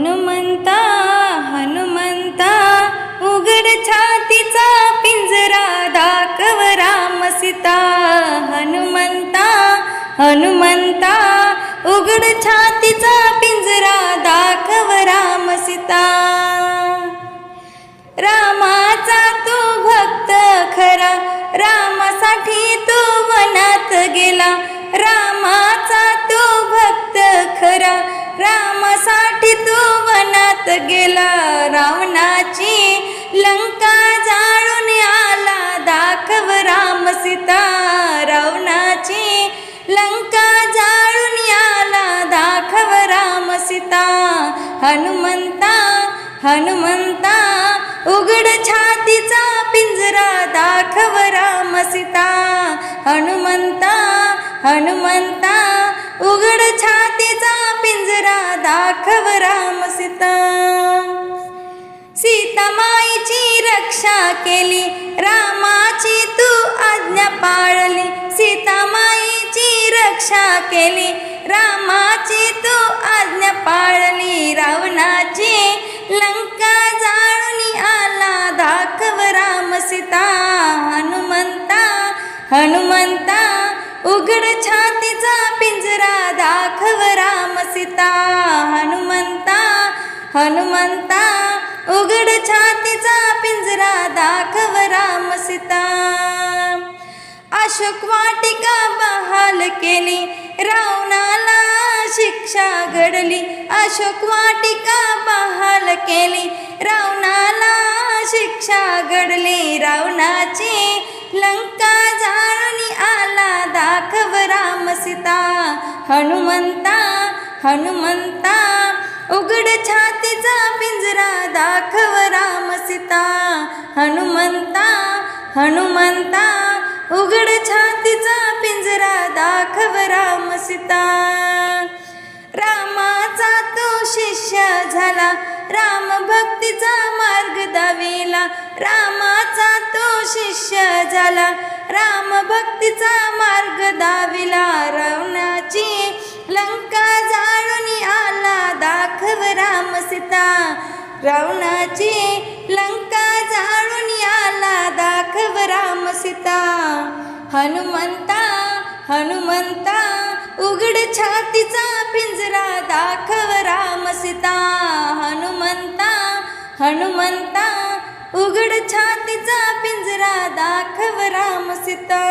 हनुमंता हनुमंता उघड छातीचा पिंजरा दाखव राम सीता. हनुमंता हनुमंता उघड छातीचा पिंजरा दाखव राम सीता. रामाचा तू भक्त खरा रामासाठी तू वनात गेला. रामाचा तू कधी तू वनात गेला रावणाची लंका जाळून आला. दाखव राम सीता. रावणाची लंका जाळून आला. दाखव राम सीता. हनुमंता हनुमंता उघड छातीचा पिंजरा. दाखव राम सीता. हनुमंता हनुमंता उघड छातीचा पिंजरा दाखव राम सीता. सीतामाईची रक्षा केली रामाची तू आज्ञा पाळली. सीतामाईची रक्षा केली रामाची तू आज्ञा पाळली. रावणाची लंका जाळून आला दाखव राम सीता. हनुमंता हनुमंता उघड छातीचा पिंजरा दाखव हनुमंता उघड छातीचा पिंजरा दाखव राम सीता. अशोक वाटिका बहाल केली रावणाला शिक्षा घडली. अशोक वाटिका बहाल केली रावणाला शिक्षा घडली. रावणाची लंका जाळून आला दाखव राम सीता. हनुमंता हनुमंता उघड छातीचा पिंजरा दाखव राम सीता. हनुमंता हनुमंता उघड छातीचा पिंजरा दाखव राम सीता. रामाचा तो शिष्य झाला राम भक्तीचा मार्ग दाविला. रामाचा तो शिष्य झाला राम भक्तीचा मार्ग दाविला. रावणाची लंका जाळून रावणाची लंका जाळून याला दाखव राम सीता. हनुमंता हनुमंता उघड छातीचा पिंजरा दाखव राम सीता. हनुमंता हनुमंता उघड छातीचा पिंजरा दाखव राम सीता.